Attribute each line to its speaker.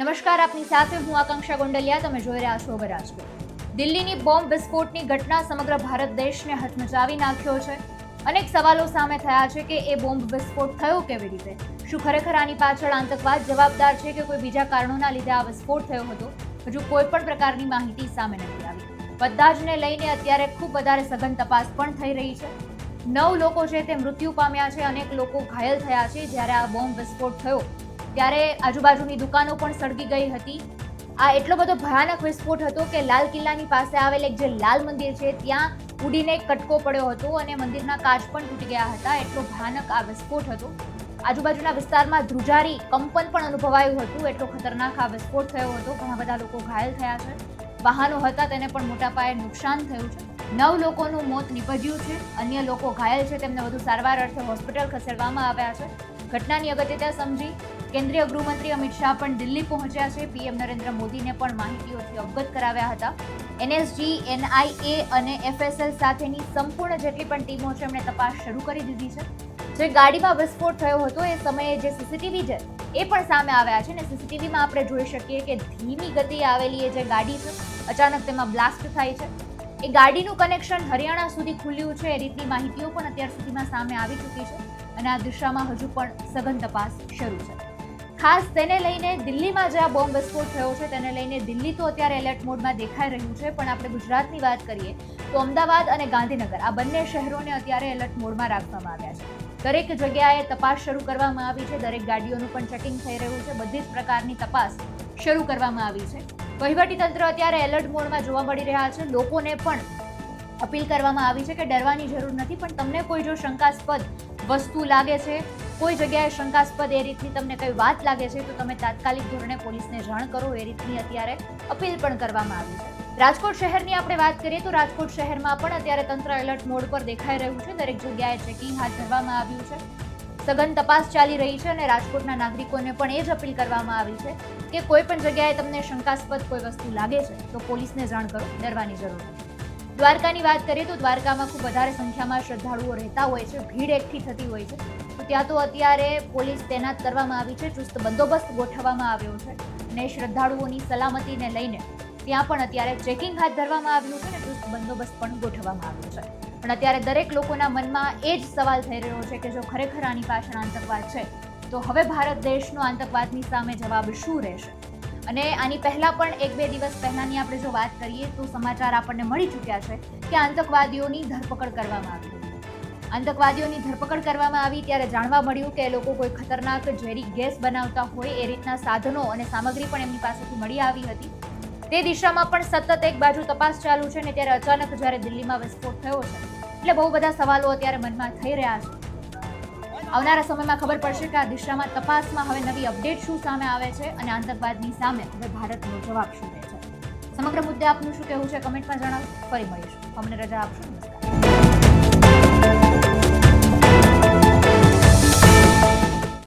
Speaker 1: નમસ્કાર, આપની સાથે હું આકાંક્ષા ગોંડલિયા, તમે જોઈ રહ્યા છો રાજકોટ દિલ્હીની બોમ્બ વિસ્ફોટની ઘટના સમગ્ર ભારત દેશને હચમચાવી નાખ્યો છે. અનેક સવાલો સામે થયા છે કે એ બોમ્બ વિસ્ફોટ થયો કેવી રીતે? શું ખરેખર આની પાછળ આતંકવાદ જવાબદાર છે કે કોઈ બીજા કારણોના લીધે આ વિસ્ફોટ થયો હતો? હજુ કોઈ પણ પ્રકારની માહિતી સામે નથી આવી. બધા જને લઈને અત્યારે ખૂબ વધારે સઘન તપાસ પણ થઈ રહી છે. નવ લોકો છે તે મૃત્યુ પામ્યા છે. અનેક લોકો ઘાયલ થયા છે જ્યારે આ બોમ્બ વિસ્ફોટ થયો. ત્યારે આજુબાજુની દુકાનો પણ સળગી ગઈ હતી. આ એટલો બધો ભયાનક વિસ્ફોટ હતો કે લાલ કિલ્લાની પાસે આવેલ એક જે લાલ મંદિર છે, ત્યાં ઉડીને કટકો પડ્યો હતો અને મંદિરના કાચ પણ તૂટી ગયા હતા. એટલો ભયાનક આ વિસ્ફોટ હતો. આજુબાજુના વિસ્તારમાં ધ્રુજારી કંપન પણ અનુભવાયું હતું. એટલો ખતરનાક આ વિસ્ફોટ થયો હતો. ઘણા બધા લોકો ઘાયલ થયા છે. વાહનો હતા, તેને પણ મોટા પાયે નુકસાન થયું છે. નવ લોકોનું મોત નીપજ્યું છે. અન્ય લોકો ઘાયલ છે. તેમને વધુ સારવાર અર્થે હોસ્પિટલ ખસેડવામાં આવ્યા છે. ઘટનાની અગત્યતા સમજી કેન્દ્રીય ગૃહમંત્રી અમિત શાહ પણ દિલ્હી પહોંચ્યા છે. પીએમ નરેન્દ્ર મોદીને પણ માહિતીઓથી અવગત કરાવ્યા હતા. એનએસજી, એનઆઈએ અને એફએસએલ સાથેની સંપૂર્ણ જેટલી પણ ટીમો છે, એમણે તપાસ શરૂ કરી દીધી છે. જે ગાડીમાં વિસ્ફોટ થયો હતો, એ સમયે જે સીસીટીવી છે એ પણ સામે આવ્યા છે ને, સીસીટીવીમાં આપણે જોઈ શકીએ કે ધીમી ગતિએ આવેલી એ જે ગાડી છે, અચાનક તેમાં બ્લાસ્ટ થાય છે. એ ગાડીનું કનેક્શન હરિયાણા સુધી ખુલ્યું છે, એ રીતની માહિતીઓ પણ અત્યાર સુધીમાં સામે આવી ચૂકી છે. અને આ દિશામાં હજુ પણ સઘન તપાસ શરૂ છે. ખાસ તેને લઈને દિલ્હીમાં જે આ બોમ્બ વિસ્ફોટ થયો છે, તેને લઈને દિલ્હી તો અત્યારે એલર્ટ મોડમાં દેખાઈ રહ્યું છે, પણ આપણે ગુજરાતની વાત કરીએ તો અમદાવાદ અને ગાંધીનગર, આ બંને શહેરોને અત્યારે એલર્ટ મોડમાં રાખવામાં આવ્યા છે. દરેક જગ્યાએ તપાસ શરૂ કરવામાં આવી છે, દરેક ગાડીઓનું પણ ચેકિંગ થઈ રહ્યું છે, બધી જ પ્રકારની તપાસ શરૂ કરવામાં આવી છે. વહીવટીતંત્ર અત્યારે એલર્ટ મોડમાં જોવા મળી રહ્યા છે. લોકોને પણ અપીલ કરવામાં આવી છે કે ડરવાની જરૂર નથી, પણ તમને કોઈ જો શંકાસ્પદ વસ્તુ લાગે છે, કોઈ જગ્યાએ શંકાસ્પદ એ રીતની તમને કઈ વાત લાગે છે, તો તમે તાત્કાલિક ધોરણે પોલીસને જાણ કરો, એ રીતની અત્યારે અપીલ પણ કરવામાં આવી છે. રાજકોટ શહેરની આપણે વાત કરીએ તો રાજકોટ શહેરમાં પણ અત્યારે તંત્ર એલર્ટ મોડ પર દેખાઈ રહ્યું છે, દરેક જગ્યાએ ચેકિંગ હાથ ધરવામાં આવ્યું છે. સઘન તપાસ ચાલી રહી છે અને રાજકોટના નાગરિકોને પણ એ જ અપીલ કરવામાં આવી છે કે કોઈ પણ જગ્યાએ તમને શંકાસ્પદ કોઈ વસ્તુ લાગે છે, તો પોલીસને જાણ કરો, ડરવાની જરૂર નથી. દ્વારકાની વાત કરીએ તો દ્વારકામાં ખૂબ વધારે સંખ્યામાં શ્રદ્ધાળુઓ રહેતા હોય છે. ભીડ એકઠી થતી હોય છે. તો ત્યાં તો અત્યારે પોલીસ તૈનાત કરવામાં આવી છે. ચુસ્ત બંદોબસ્ત ગોઠવવામાં આવ્યો છે અને શ્રદ્ધાળુઓની સલામતીને લઈને ત્યાં પણ અત્યારે ચેકિંગ હાથ ધરવામાં આવ્યું છે અને ચુસ્ત બંદોબસ્ત પણ ગોઠવવામાં આવ્યો છે. પણ અત્યારે દરેક લોકોના મનમાં એ જ સવાલ થઈ રહ્યો છે કે જો ખરેખર આની પાછળ આતંકવાદ છે, તો હવે ભારત દેશનો આતંકવાદની સામે જવાબ શું રહેશે? અને આની પહેલા પણ એક બે દિવસ પહેલાની આપણે જો વાત કરીએ તો સમાચાર આપણને મળી ચૂક્યા છે કે આતંકવાદીઓની ધરપકડ કરવામાં આવી આતંકવાદીઓની ધરપકડ કરવામાં આવી ત્યારે જાણવા મળ્યું કે એ લોકો કોઈ ખતરનાક ઝેરી ગેસ બનાવતા હોય એ રીતના સાધનો અને સામગ્રી પણ એમની પાસેથી મળી આવી હતી. તે દિશામાં પણ સતત એક બાજુ તપાસ ચાલુ છે ને ત્યારે અચાનક જ્યારે દિલ્હીમાં વિસ્ફોટ થયો છે, એટલે બહુ બધા સવાલો અત્યારે મનમાં થઈ રહ્યા છે. આવનારા સમયમાં ખબર પડશે કે આ દિશામાં તપાસમાં હવે નવી અપડેટ શું સામે આવે છે અને આતંકવાદની સામે હવે ભારતનો જવાબ શું છે? સમગ્ર મુદ્દે આપનું શું કહેવું છે? કમેન્ટમાં જણાવો. ફરી મળીશું. અમને રજા આપશો. નમસ્કાર.